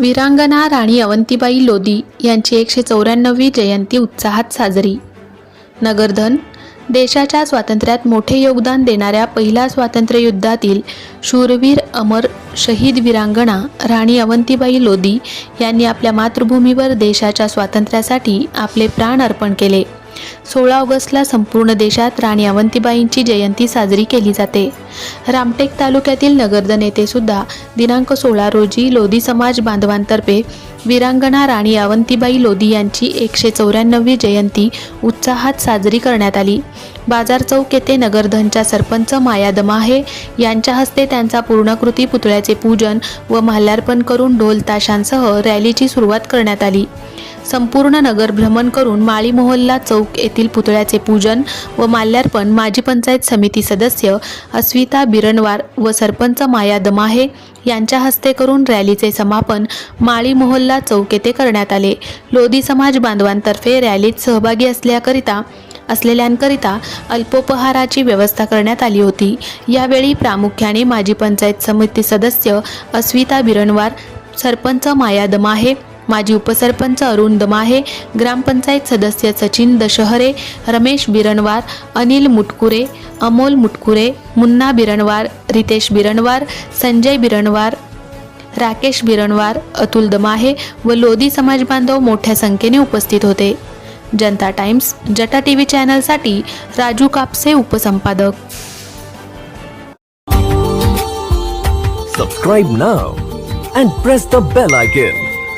वीरांगना राणी अवंतीबाई लोधी यांची एकशे चौऱ्याण्णववी जयंती उत्साहात साजरी. नगरधन देशाच्या स्वातंत्र्यात मोठे योगदान देणाऱ्या पहिल्या स्वातंत्र्ययुद्धातील शूरवीर अमर शहीद वीरांगणा राणी अवंतीबाई लोधी यांनी आपल्या मातृभूमीवर देशाच्या स्वातंत्र्यासाठी आपले प्राण अर्पण केले. सोळा ऑगस्टला संपूर्ण देशात राणी अवंतीबाईंची जयंती साजरी केली जाते. रामटेक तालुक्यातील नगरदन येथे सुद्धा दिनांक सोळा रोजी लोधी समाज बांधवांतर्फे वीरांगणा राणी अवंतीबाई लोधी यांची एकशे चौऱ्याण्णववी जयंती उत्साहात साजरी करण्यात आली. बाजार चौक येथे नगरधनच्या सरपंच माया दमाहे यांच्या हस्ते त्यांचा पूर्णकृती पुतळ्याचे पूजन व माल्यार्पण करून ढोल ताशांसह रॅलीची सुरुवात करण्यात आली. संपूर्ण नगर भ्रमण करून माळी मोहल्ला चौक येथील पुतळ्याचे पूजन व माल्यार्पण माजी पंचायत समिती सदस्य अस्विता बिरणवार व सरपंच माया दमाहे यांच्या हस्ते करून रॅलीचे समापन माळी मोहल्ला चौक येथे करण्यात आले. लोधी समाज बांधवांतर्फे रॅलीत सहभागी असल्याकरिता असलेल्यांकरिता अल्पोपहाराची व्यवस्था करण्यात आली होती. यावेळी प्रामुख्याने माजी पंचायत समिती सदस्य अस्विता बिरणवार सरपंच माया दमाहे माजी उपसरपंच अरुण दमाहे ग्रामपंचायत सदस्य सचिन दशहरे रमेश बिरणवार अनिल मुटकुरे अमोल मुटकुरे मुन्ना बिरणवार रितेश बिरणवार संजय बिरणवार राकेश बिरणवार अतुल दमाहे व लोधी समाज बांधव मोठ्या संख्येने उपस्थित होते. जनता टाइम्स जटा टी व्ही चॅनलसाठी राजू कापसे उपसंपादक. सबस्क्राईब ना and press the bell icon